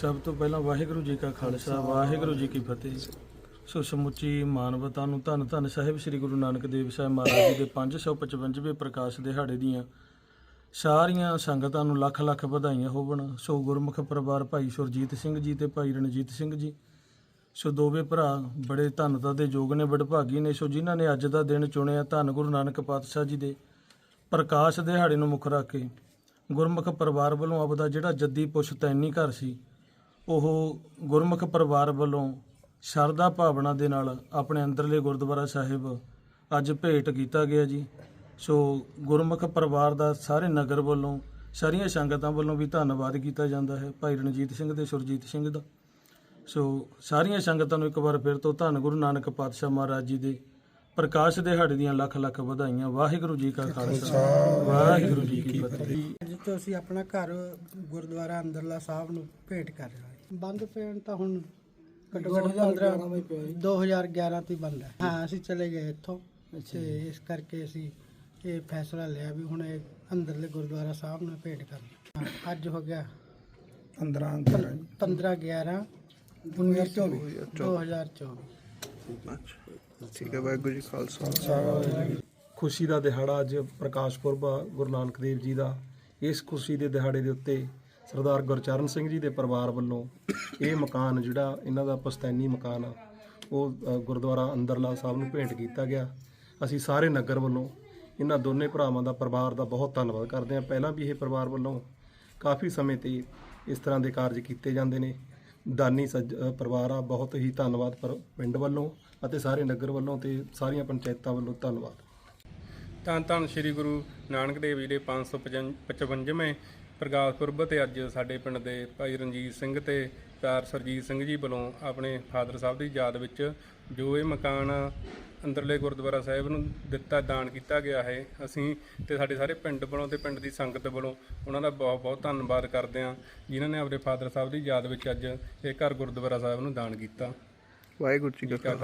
ਸਭ ਤੋਂ ਪਹਿਲਾਂ ਵਾਹਿਗੁਰੂ ਜੀ ਕਾ ਖਾਲਸਾ ਵਾਹਿਗੁਰੂ ਜੀ ਕੀ ਫਤਿਹ। ਸੋ ਸਮੁੱਚੀ ਮਾਨਵਤਾ ਨੂੰ ਧੰਨ ਧੰਨ ਸਾਹਿਬ ਸ੍ਰੀ ਗੁਰੂ ਨਾਨਕ ਦੇਵ ਸਾਹਿਬ ਮਹਾਰਾਜ ਜੀ ਦੇ 555ਵੇਂ ਪ੍ਰਕਾਸ਼ ਦਿਹਾੜੇ ਦੀਆਂ ਸਾਰੀਆਂ ਸੰਗਤਾਂ ਨੂੰ ਲੱਖ ਲੱਖ ਵਧਾਈਆਂ ਹੋਵਣ। ਸੋ ਗੁਰਮੁਖ ਪਰਿਵਾਰ ਭਾਈ ਸੁਰਜੀਤ ਸਿੰਘ ਜੀ ਤੇ ਭਾਈ ਰਣਜੀਤ ਸਿੰਘ ਜੀ। ਸੋ ਦੋਵੇਂ ਭਰਾ ਬੜੇ ਧੰਨਤਾ ਦੇ ਯੋਗ ਨੇ ਵਡਭਾਗੀ ਨੇ। ਸੋ ਜਿਨ੍ਹਾਂ ਨੇ ਅੱਜ ਦਾ ਦਿਨ ਚੁਣਿਆ ਧੰਨ ਗੁਰੂ ਨਾਨਕ ਪਾਤਸ਼ਾਹ ਜੀ ਦੇ ਪ੍ਰਕਾਸ਼ ਦਿਹਾੜੇ ਨੂੰ ਮੁੱਖ ਰੱਖ ਕੇ ਗੁਰਮੁਖ ਪਰਿਵਾਰ ਵੱਲੋਂ ਆਪਦਾ ਜਿਹੜਾ ਜੱਦੀ ਪੁਸ਼ਤੈਨੀ ਘਰ ਸੀ ਉਹ ਗੁਰਮੁਖ ਪਰਿਵਾਰ ਵੱਲੋਂ ਸ਼ਰਧਾ ਭਾਵਨਾ ਦੇ ਨਾਲ ਆਪਣੇ ਅੰਦਰਲੇ ਗੁਰਦੁਆਰਾ ਸਾਹਿਬ ਅੱਜ ਭੇਟ ਕੀਤਾ ਗਿਆ ਜੀ। ਸੋ ਗੁਰਮੁਖ ਪਰਿਵਾਰ ਦਾ ਸਾਰੇ ਨਗਰ ਵੱਲੋਂ, ਸਾਰੀਆਂ ਸੰਗਤਾਂ ਵੱਲੋਂ ਵੀ ਧੰਨਵਾਦ ਕੀਤਾ ਜਾਂਦਾ ਹੈ ਭਾਈ ਰਣਜੀਤ ਸਿੰਘ ਤੇ ਸੁਰਜੀਤ ਸਿੰਘ ਦਾ। ਸੋ ਸਾਰੀਆਂ ਸੰਗਤਾਂ ਨੂੰ ਇੱਕ ਵਾਰ ਫਿਰ ਤੋਂ ਧੰਨ ਗੁਰੂ ਨਾਨਕ ਪਾਤਸ਼ਾਹ ਮਹਾਰਾਜ ਜੀ ਦੇ ਪ੍ਰਕਾਸ਼ ਦਿਹਾੜੇ ਦੀਆਂ ਲੱਖ ਲੱਖ ਵਧਾਈਆਂ। ਵਾਹਿਗੁਰੂ ਜੀ ਕਾ ਖਾਲਸਾ। ਵਾਹਿਗੁਰੂ ਜੀ ਕੀ ਫਤਿਹ। ਅੱਜ ਅਸੀਂ ਆਪਣਾ ਘਰ ਗੁਰਦੁਆਰਾ ਅੰਦਰਲਾ ਸਾਹਿਬ ਨੂੰ ਭੇਟ ਕਰ ਰਹੇ ਹਾਂ। ਬੰਦ ਪੈਣ ਤਾਂ ਹੁਣ ਘੱਟੋ ਘੱਟ 15 2011 ਤੋਂ ਹੀ ਬੰਦ ਹੈ। ਹਾਂ ਅਸੀਂ ਚਲੇ ਗਏ ਇੱਥੋਂ ਤੇ ਇਸ ਕਰਕੇ ਅਸੀਂ ਇਹ ਫੈਸਲਾ ਲਿਆ ਵੀ ਹੁਣ ਇਹ ਅੰਦਰਲੇ ਗੁਰਦੁਆਰਾ ਸਾਹਿਬ ਨੂੰ ਭੇਟ ਕਰਨਾ ਹਾਂ, ਅੱਜ ਹੋ ਗਿਆ 15 15 11 2024 ਠੀਕ ਹੈ ਵਾਹਿਗੁਰੂ ਜੀ ਖਾਲਸਾ। ਖੁਸ਼ੀ ਦਾ ਦਿਹਾੜਾ ਅੱਜ ਪ੍ਰਕਾਸ਼ ਪੁਰਬ ਆ ਗੁਰੂ ਨਾਨਕ ਦੇਵ ਜੀ ਦਾ। ਇਸ ਖੁਸ਼ੀ ਦੇ ਦਿਹਾੜੇ ਦੇ ਉੱਤੇ ਸਰਦਾਰ ਗੁਰਚਰਨ ਸਿੰਘ ਜੀ ਦੇ ਪਰਿਵਾਰ ਵੱਲੋਂ ਇਹ ਮਕਾਨ ਜਿਹੜਾ ਇਹਨਾਂ ਦਾ ਪਸਤੈਨੀ ਮਕਾਨ ਆ ਉਹ ਅ, ਗੁਰਦੁਆਰਾ ਅੰਦਰਲਾ ਸਾਹਿਬ ਨੂੰ ਭੇਂਟ ਕੀਤਾ ਗਿਆ। ਅਸੀਂ ਸਾਰੇ ਨਗਰ ਵੱਲੋਂ ਇਹਨਾਂ ਦੋਨੇ ਭਰਾਵਾਂ ਦਾ ਪਰਿਵਾਰ ਦਾ ਬਹੁਤ ਧੰਨਵਾਦ ਕਰਦੇ ਹਾਂ। ਪਹਿਲਾਂ ਵੀ ਇਹ ਪਰਿਵਾਰ ਵੱਲੋਂ ਕਾਫੀ ਸਮੇਂ ਤੇ ਇਸ ਤਰ੍ਹਾਂ ਦੇ ਕਾਰਜ ਕੀਤੇ ਜਾਂਦੇ ਨੇ। ਦਾਨੀ ਸੱਜ ਅ, ਪਰਿਵਾਰ ਆ ਬਹੁਤ ਹੀ ਧੰਨਵਾਦ ਪਰ ਪਿੰਡ ਵੱਲੋਂ ਅਤੇ ਸਾਰੇ ਨਗਰ ਵੱਲੋਂ ਤੇ ਸਾਰੀਆਂ ਪੰਚਾਇਤਾਂ ਵੱਲੋਂ ਧੰਨਵਾਦ। ਧੰਨ ਧੰਨ ਸ੍ਰੀ ਗੁਰੂ ਨਾਨਕ ਦੇਵ ਜੀ ਦੇ 555ਵੇਂ ਪ੍ਰਕਾਸ਼ ਪੁਰਬ ਤੇ ਅੱਜ ਸਾਡੇ ਪਿੰਡ ਦੇ ਭਾਈ ਰਣਜੀਤ ਸਿੰਘ ਤੇ ਪਿਆਰ ਸਰਜੀਤ ਸਿੰਘ ਜੀ ਵੱਲੋਂ ਆਪਣੇ ਫਾਦਰ ਸਾਹਿਬ ਦੀ ਯਾਦ ਵਿੱਚ ਜੋ ਇਹ ਮਕਾਨ ਅੰਦਰਲੇ ਗੁਰਦੁਆਰਾ ਸਾਹਿਬ ਨੂੰ ਦਿੱਤਾ ਦਾਨ ਕੀਤਾ ਗਿਆ ਹੈ ਅਸੀਂ ਤੇ ਸਾਡੇ ਸਾਰੇ ਪਿੰਡ ਵੱਲੋਂ ਤੇ ਪਿੰਡ ਦੀ ਸੰਗਤ ਵੱਲੋਂ ਉਹਨਾਂ ਦਾ ਬਹੁਤ ਬਹੁਤ ਧੰਨਵਾਦ ਕਰਦੇ ਹਾਂ ਜਿਨ੍ਹਾਂ ਨੇ ਆਪਣੇ ਫਾਦਰ ਸਾਹਿਬ ਦੀ ਯਾਦ ਵਿੱਚ ਅੱਜ ਇਹ ਘਰ ਗੁਰਦੁਆਰਾ ਸਾਹਿਬ ਨੂੰ ਦਾਨ ਕੀਤਾ। ਵਾਹਿਗੁਰੂ ਜੀ ਕਾ